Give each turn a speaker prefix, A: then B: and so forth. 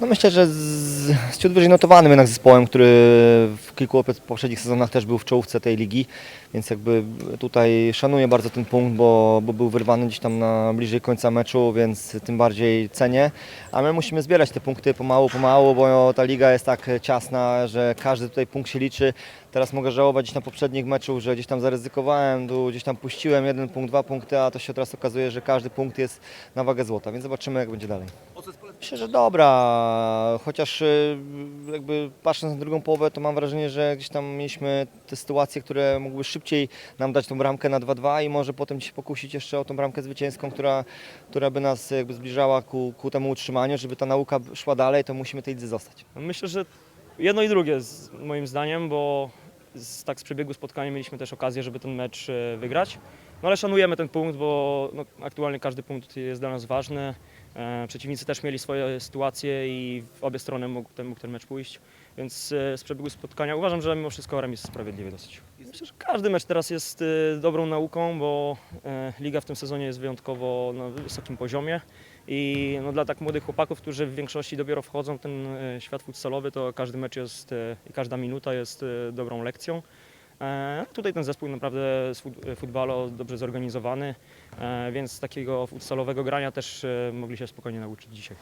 A: No myślę, że z, z ciut wyżej notowanym jednak zespołem, który w kilku poprzednich sezonach też był w czołówce tej ligi, więc jakby tutaj szanuję bardzo ten punkt, bo, bo był wyrwany gdzieś tam na bliżej końca meczu, więc tym bardziej cenię. A my musimy zbierać te punkty pomału, pomału, bo ta liga jest tak ciasna, że każdy tutaj punkt się liczy. Teraz mogę żałować gdzieś na poprzednich meczów, że gdzieś tam zaryzykowałem, tu gdzieś tam puściłem jeden punkt, dwa punkty, a to się teraz okazuje, że każdy punkt jest na wagę złota, więc zobaczymy jak będzie dalej. Myślę, że dobra, chociaż y, jakby patrząc na drugą połowę, to mam wrażenie, że gdzieś tam mieliśmy te sytuacje, które mogły szybciej nam dać tą bramkę na 2-2 i może potem się pokusić jeszcze o tą bramkę zwycięską, która, która by nas jakby zbliżała ku, ku temu utrzymaniu, żeby ta nauka szła dalej, to musimy tej zostać.
B: Myślę, że jedno i drugie z moim zdaniem, bo z, tak z przebiegu spotkania mieliśmy też okazję, żeby ten mecz e, wygrać. No ale szanujemy ten punkt, bo no, aktualnie każdy punkt jest dla nas ważny. E, przeciwnicy też mieli swoje sytuacje i w obie strony mógł ten, mógł ten mecz pójść. Więc e, z przebiegu spotkania uważam, że mimo wszystko remis sprawiedliwy dosyć. Myślę, że każdy mecz teraz jest e, dobrą nauką, bo liga w tym sezonie jest wyjątkowo na wysokim poziomie. I no, dla tak młodych chłopaków, którzy w większości dopiero wchodzą w ten świat futsalowy, to każdy mecz jest i każda minuta jest dobrą lekcją. E, no tutaj ten zespół naprawdę jest futbalo dobrze zorganizowany, e, więc takiego futsalowego grania też e, mogli się spokojnie nauczyć dzisiaj.